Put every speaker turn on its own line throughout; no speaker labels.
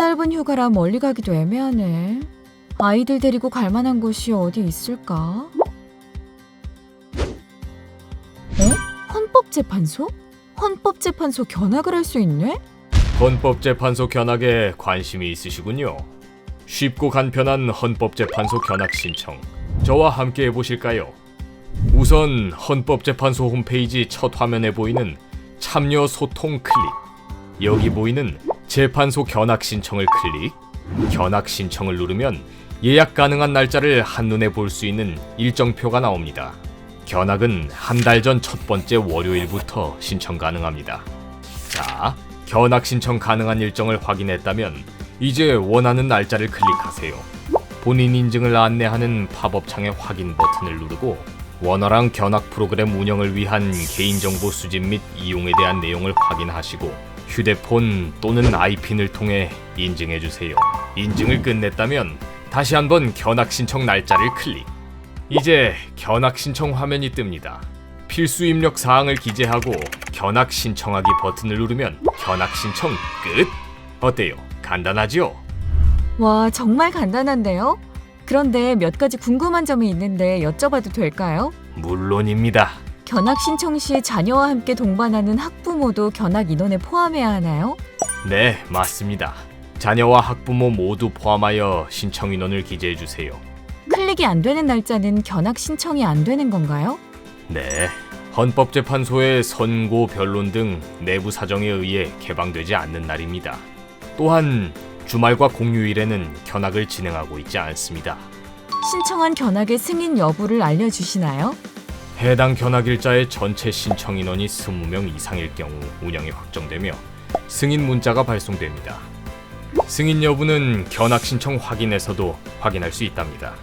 짧은 휴가라 멀리 가기도 애매하네. 아이들 데리고 갈 만한 곳이 어디 있을까? 어? 헌법재판소? 헌법재판소 견학을 할 수 있네?
헌법재판소 견학에 관심이 있으시군요. 쉽고 간편한 헌법재판소 견학 신청. 저와 함께 해보실까요? 우선 헌법재판소 홈페이지 첫 화면에 보이는 참여 소통 클릭. 여기 보이는 재판소 견학 신청을 클릭. 견학 신청을 누르면 예약 가능한 날짜를 한눈에 볼 수 있는 일정표가 나옵니다. 견학은 한 달 전 첫 번째 월요일부터 신청 가능합니다. 자, 견학 신청 가능한 일정을 확인했다면 이제 원하는 날짜를 클릭하세요. 본인 인증을 안내하는 팝업 창의 확인 버튼을 누르고 원활한 견학 프로그램 운영을 위한 개인정보 수집 및 이용에 대한 내용을 확인하시고 휴대폰 또는 아이핀을 통해 인증해 주세요. 인증을 끝냈다면 다시 한번 견학 신청 날짜를 클릭. 이제 견학 신청 화면이 뜹니다. 필수 입력 사항을 기재하고 견학 신청하기 버튼을 누르면 견학 신청 끝. 어때요? 간단하죠?
와, 정말 간단한데요? 그런데 몇 가지 궁금한 점이 있는데 여쭤봐도 될까요?
물론입니다.
견학 신청 시 자녀와 함께 동반하는 학부모도 견학 인원에 포함해야 하나요?
네, 맞습니다. 자녀와 학부모 모두 포함하여 신청 인원을 기재해 주세요.
클릭이 안 되는 날짜는 견학 신청이 안 되는 건가요?
네. 헌법재판소의 선고 변론 등 내부 사정에 의해 개방되지 않는 날입니다. 또한 주말과 공휴일에는 견학을 진행하고 있지 않습니다.
신청한 견학의 승인 여부를 알려주시나요?
해당 견학일자의 전체 신청 인원이 20명 이상일 경우 운영이 확정되며 승인 문자가 발송됩니다. 승인 여부는 견학 신청 확인에서도 확인할 수 있답니다.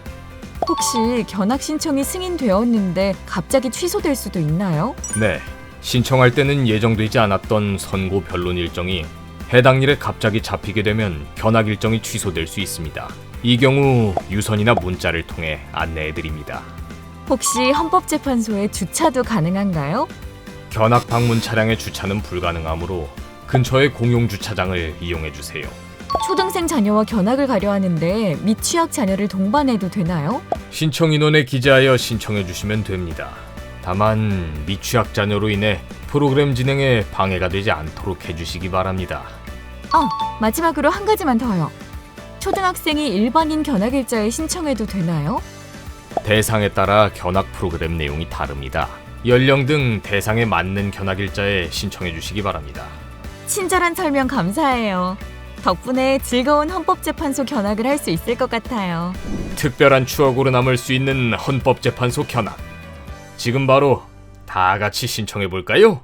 혹시 견학 신청이 승인되었는데 갑자기 취소될 수도 있나요?
네, 신청할 때는 예정되지 않았던 선고 변론 일정이 해당 일에 갑자기 잡히게 되면 견학 일정이 취소될 수 있습니다. 이 경우 유선이나 문자를 통해 안내해 드립니다.
혹시 헌법재판소에 주차도 가능한가요?
견학 방문 차량의 주차는 불가능하므로 근처의 공용 주차장을 이용해 주세요.
초등생 자녀와 견학을 가려 하는데 미취학 자녀를 동반해도 되나요?
신청 인원에 기재하여 신청해 주시면 됩니다. 다만 미취학 자녀로 인해 프로그램 진행에 방해가 되지 않도록 해주시기 바랍니다.
아, 마지막으로 한 가지만 더요. 초등학생이 일반인 견학 일자에 신청해도 되나요?
대상에 따라 견학 프로그램 내용이 다릅니다. 연령 등 대상에 맞는 견학 일자에 신청해 주시기 바랍니다.
친절한 설명 감사해요. 덕분에 즐거운 헌법재판소 견학을 할 수 있을 것 같아요.
특별한 추억으로 남을 수 있는 헌법재판소 견학. 지금 바로 다 같이 신청해 볼까요?